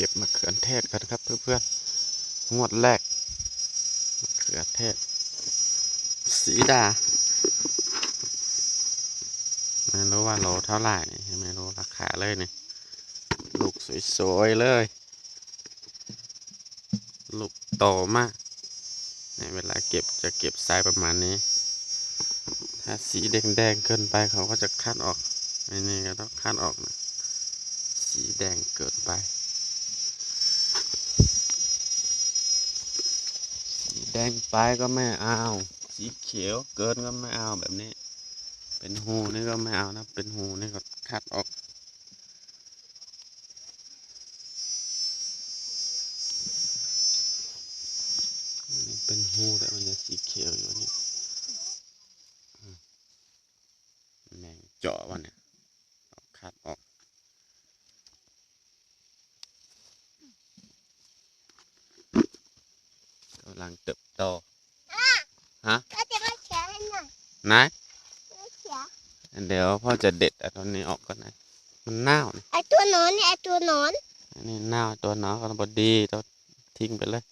ก็บมะเขือเทศกันครับ เพื่อนๆงวดแรกมะเขือเทศ สีดา ไม่รู้ว่าโลเท่าไหร่นี่ไม่รู้ราคาเลยนี่ลูกสวยๆเลย ลูกโตมากในเวลาเก็บจะเก็บไซส์ประมาณนี้ ถ้าสีแดงๆเกินไปเขาก็จะคัดออกไอ้นี่ก็ต้องคัดออกนะสีแดงเกินไป แดงไปก็ไม่เอา สีเขียวเกินก็ไม่เอาแบบนี้ เป็นหูนี่ก็ไม่เอานะ เป็นหูนี่ก็คัดออกนี่เป็นหูแต่มันจะสีเขียวอยู่นี่แมงเจาะวะเนี่ยคัดออกกำลังเติบ โตก็จะมาเขียนให้หน่อยนะไม่เขียนเดี๋ยวพ่อจะเด็ดไอ้ตอนนี้ออกก่อนนะมันเน่านี่ไอตัวหนอนเนี่ยไอตัวหนอนอันนี้เน่าตัวหนอนก็บดีต้องทิ้งไปเลย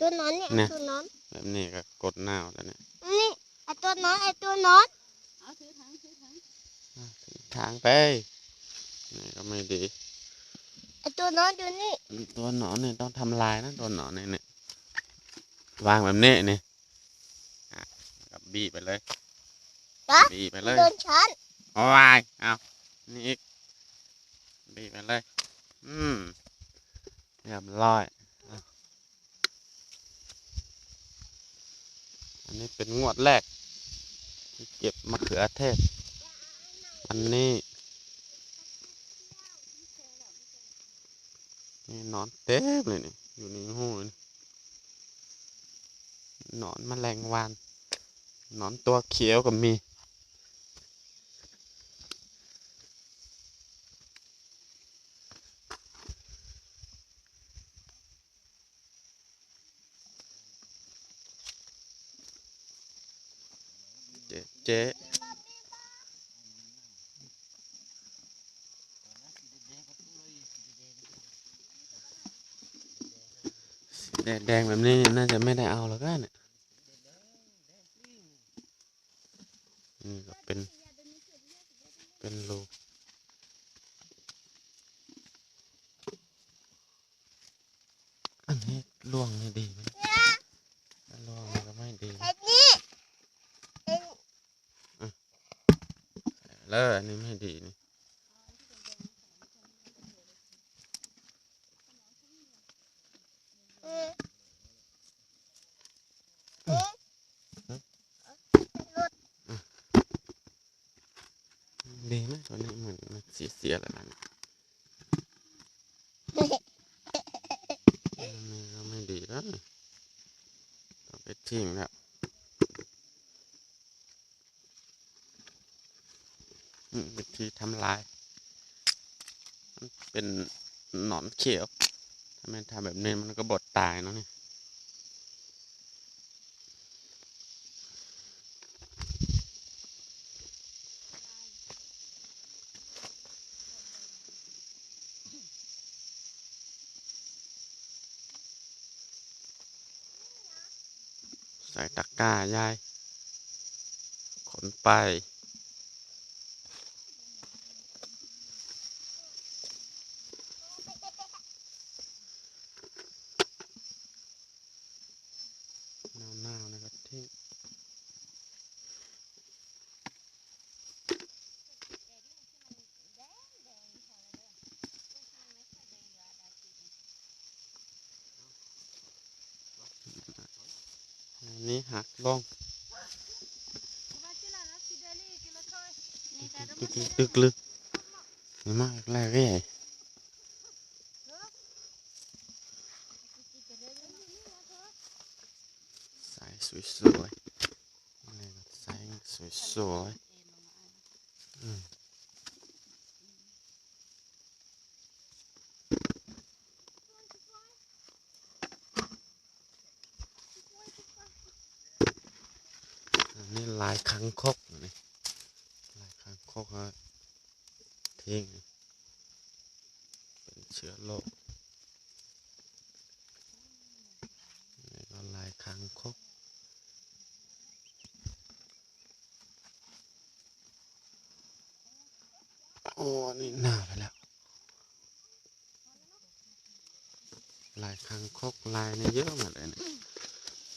ตัวหนอนเนี่ยเนี่ยไอ้ตัวหนอนแบบนี้ก็กดเน่าแล้วเนี่ยนี่ไอตัวหนอนไอตัวหนอนอะถึงทางไปนี่ก็ไม่ดีไอตัวหนอนอยู่นี่ตัวหนอนเนี่ยต้องทำลายนะตัวหนอนเนี่ยเนี่ย วางแบบนี้นี่อะกับบี้ไปเลยจ๊ะบี้ไปเลยโดนฉันเอาไว้เอานี่อีกบี้ไปเลย อืมเรียบร้อยอะอันนี้เป็นงวดแรกที่เก็บมะเขือเทศวันนี้นี่หนอนเต็มเลยนี่อยู่ในหูนี่ หนอนแมลงวันหนอนตัวเขียวก็มี เจ๊เจ๊แดงแบบนี้น่าจะไม่ได้เอาแล้วกันเนี่ย นี่ก็เป็น เป็นรูอันนี้ล่วงนี่ดีไหมถ้าล่วงนี่ก็ไม่ดีไอนี่ไอ้แล้วอันนี้ไม่ดีนี่ อืมอืม ดีไหม ตัวนี้เหมือนมันเสียๆแล้วนะนนี้ก็ไม่ดีแล้วนี่ต้องไปทิ้งแล้วอืมวิธีทำลายมันเป็นหนอนเขียว ถ้าไม่ทำแบบนี้มันก็บดตายเนาะนี่ ใส่ตะกร้ายาย ขนไป หนาวๆนะครับที่ อั นี้หักลงตึกลึกตึกลึกนี่มากแรกเลยสายสวยสวยๆนี่สายสวยสวยๆ นี่ลายค้างคกนี่ลายค้างคกฮะทิ้งเป็นเชื้อโรคนี่ก็ลายค้างคกโอ้นี่หน้าไปแล้ว ลายค้างคกลายนี่เยอะมากเลยเนี่ย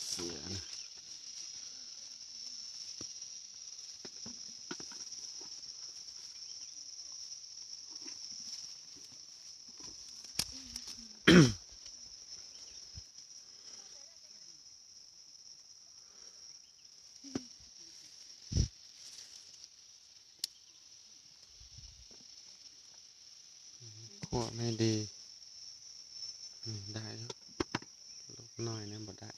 เสียนะ วไม่ดี ได้แล้วลูกน้อยเนี่ยบ่ได้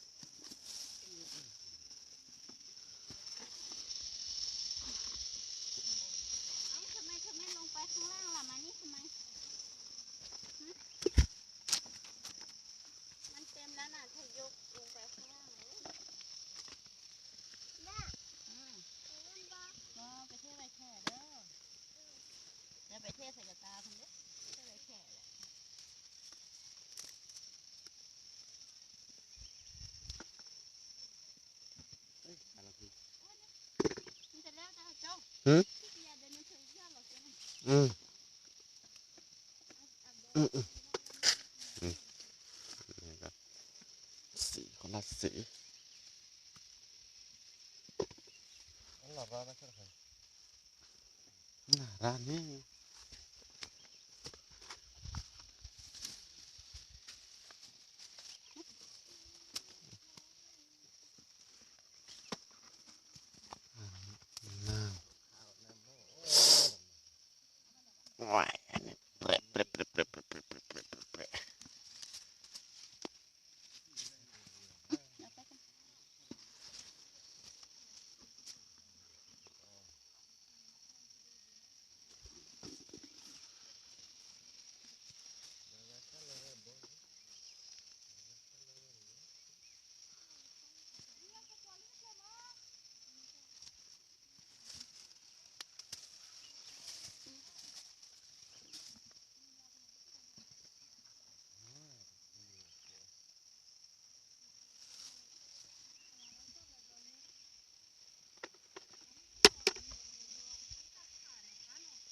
เอ้าทำไมเธอไม่ลงไปข้างล่างล่ะ มานี่ทำไมหึมันเต็มแล้วน่ะเธอยกลงไปข้างล่างเลย น่ะ อืม เล่นบอล ก็ไปเทใบแค่เด้อเดี๋ยวไปเทใส่กระตาคนเด้อเทใบแค่แหละ มันจะแล้วจ้าเจ้า หือ ที่เดียเดินมันถึงเพื่อนหรอกจ้า อืมอืมอืมนี่ครับสีคนละสีอันหลับร้านไม่ใช่เหรอน่าร้านนี้